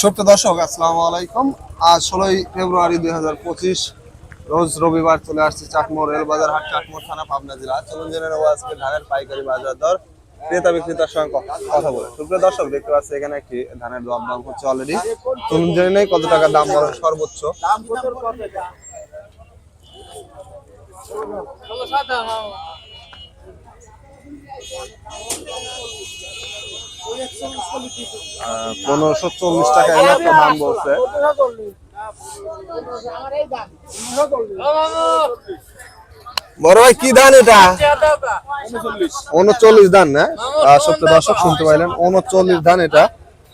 সত্য দর্শক আসসালামু আলাইকুম। আজ ষোলোই ফেব্রুয়ারি দুই হাজার পঁচিশ রোজ রবিবার চলে আসছে চাকমোর রেলবাজার হাট চাকমোর থানা পাবনা জেলা। চলুন জেনে নেব আজকে ধানের পাইকারি বাজার দর। ক্রেতা বিক্রেতার সঙ্গে কথা বলে সুপ্রিয় দর্শক দেখতে পাচ্ছি এখানে একটি ধানের দর দাম হচ্ছে অলরেডি চলুন জেনে নেই কত টাকা দাম বলেন সর্বোচ্চ। আহ, পনেরোশো চল্লিশ টাকা এই একটা দাম বলছে। বড় ভাই, কি ধান এটা? উনচল্লিশ ধান না? সত্য দর্শক, শুনতে পাইলেন। উনচল্লিশ ধান এটা।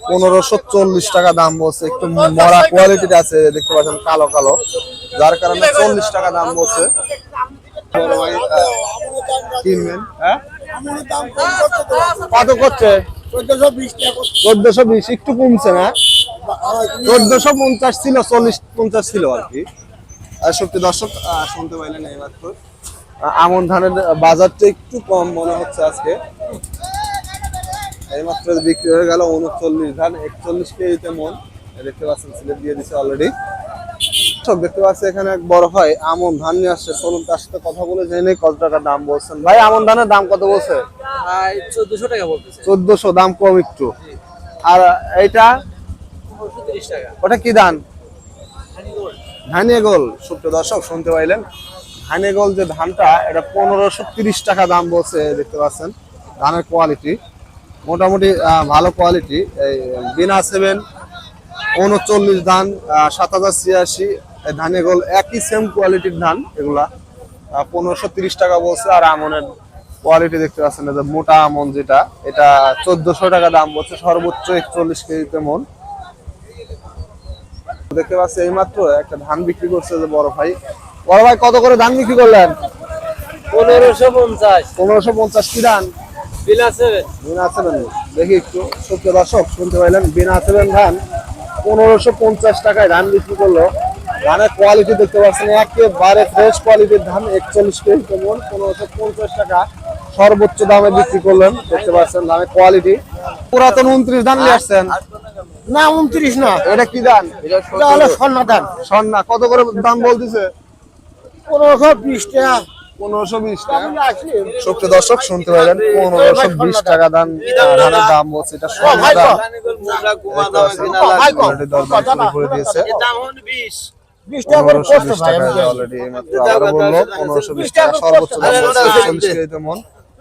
পনেরোশো চল্লিশ টাকা দাম বলছে। একটু মরা কোয়ালিটির আছে, দেখতে পাচ্ছেন, কালো কালো। যার কারণে চল্লিশ টাকা দাম বলছে। হ্যাঁ? কত করছে? চোদ্দশো বিশ একটু কমছে না? চোদ্দশো পঞ্চাশ ছিল চল্লিশ পঞ্চাশ ছিল আর কি। আর সত্যি দর্শক শুনতে পাইলেন এই মাত্র। আমন ধানের বাজারটা একটু কম মনে হচ্ছে আজকে। এই মাত্র বিক্রি হয়ে গেল উনচল্লিশ ধান একচল্লিশ কেজিতে মন। দেখতে পাচ্ছেন সিলেট দিয়ে দিছে অলরেডি সব দেখতে পাচ্ছি এখানে এক বড় ভাই আমন ধান নিয়ে আসছে। চলুন তার সাথে কথা বলে জেনে কত টাকা দাম বলছেন? ভাই আমন ধানের দাম কত বলছে? চোদ্দশো টাকা বলতেছে। চোদ্দশো দাম কম একটু। আর পনেরোশো টাকা। ওটা কি ধান? ধানিয়া গোল সুপ্র দর্শক শুনতে পাইলেন? ধানিয়া গোল যে ধানটা এটা পনেরোশো তিরিশ টাকা দাম বলছে দেখতে পাচ্ছেন। ধানের কোয়ালিটি মোটামুটি ভালো কোয়ালিটি এই বিনা সেভেন উনচল্লিশ ধান সাত হাজার ছিয়াশি। ধানিয়া গোল একই সেম কোয়ালিটির ধান এগুলা। পনেরোশো তিরিশ টাকা বলছে আর আমনের কোয়ালিটি দেখতে পাচ্ছেন যে মোটা আমন যেটা এটা চোদ্দশো টাকা দাম বলছে সর্বোচ্চ একচল্লিশ কেজিতে মন। দেখতে পাচ্ছি এইমাত্র একটা ধান বিক্রি করছে যে বড় ভাই। বড় ভাই কত করে ধান বিক্রি করলেন? পনেরোশো পঞ্চাশ। পনেরোশো পঞ্চাশ কি ধান? বিনা সেভেন বিনা সেভেন দেখি একটু সত্য দর্শক শুনতে পাইলেন বিনা সেভেন ধান পনেরোশো পঞ্চাশ টাকায় ধান বিক্রি করল। ধানের কোয়ালিটি দেখতে পাচ্ছেন একেবারে ফ্রেশ কোয়ালিটির ধান একচল্লিশ কেজি কেমন পনেরোশো পঞ্চাশ টাকা। সর্বোচ্চ দামে বিক্রি করলেন দেখতে পাচ্ছেন ধানের কোয়ালিটি পুরাতন উনত্রিশ ধান নিয়ে আসছেন। না উনত্রিশ না। এটা কি ধান? এটা হলো স্বর্ণা কত করে দাম বলতেছে? পনেরোশো বিশ টাকা। পনেরোশো বিশ টাকা। সত্য দর্শক শুনতে পনেরোশো বিশ টাকা দাম ধানের দাম বলছে এটা সোনার দাম ভাই কো, Already দরদাম শুরু করে দিয়েছে। বিশ। টাকা পনেরোশো বিশ টাকা অলরেডি এইমাত্র আবারও বলল পনেরোশো বিশ টাকা সর্বোচ্চ দাম কেজিতে মন।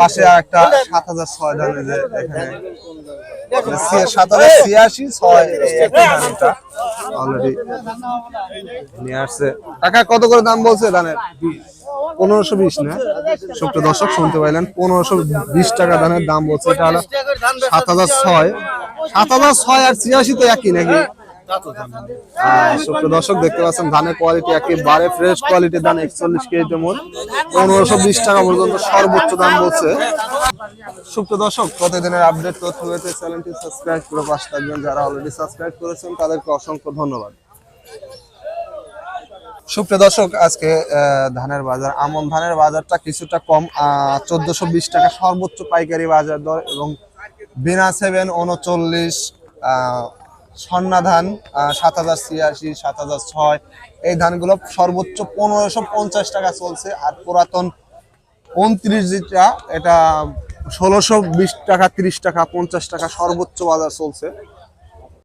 পাশে একটা সাত হাজার ছয় ধান যে এখানে। সাত হাজার ছিয়াশি ছয় অলরেডি নিয়ে আসছে। টাকা কত করে দাম বলছে ধানের পনেরোশো বিশ না? সত্য দর্শক শুনতে পাইলেন পনেরোশো বিশ টাকা ধানের দাম বলছে। এটা হলো সাত হাজার ছয়। সাত হাজার ছয় আর ছিয়াশি তো একই নাকি? সত্য দর্শক, দেখতে পাচ্ছেন, ধানের কোয়ালিটি একেবারে ফ্রেশ কোয়ালিটির ধান, একচল্লিশ কেজি তেমন পনেরোশো বিশ টাকা পর্যন্ত সর্বোচ্চ দাম বলছে। প্রতিদিনের আপডেট সাবস্ক্রাইব করে যারা অলরেডি সাবস্ক্রাইব করেছেন, তাদেরকে অসংখ্য ধন্যবাদ। সুপ্রিয় আজকে ধানের বাজার, আমন ধানের বাজারটা কিছুটা কম বিশ টাকা সর্বোচ্চ পাইকারি বাজার দর এবং বিনা সেভেন উনচল্লিশ স্বর্ণা ধান সাত হাজার ছিয়াশি, সাত হাজার ছয়। এই ধানগুলো সর্বোচ্চ পনেরোশো পঞ্চাশ টাকা চলছে আর পুরাতন উনত্রিশ এটা ষোলোশো বিশ টাকা, তিরিশ টাকা, পঞ্চাশ টাকা সর্বোচ্চ বাজার চলছে।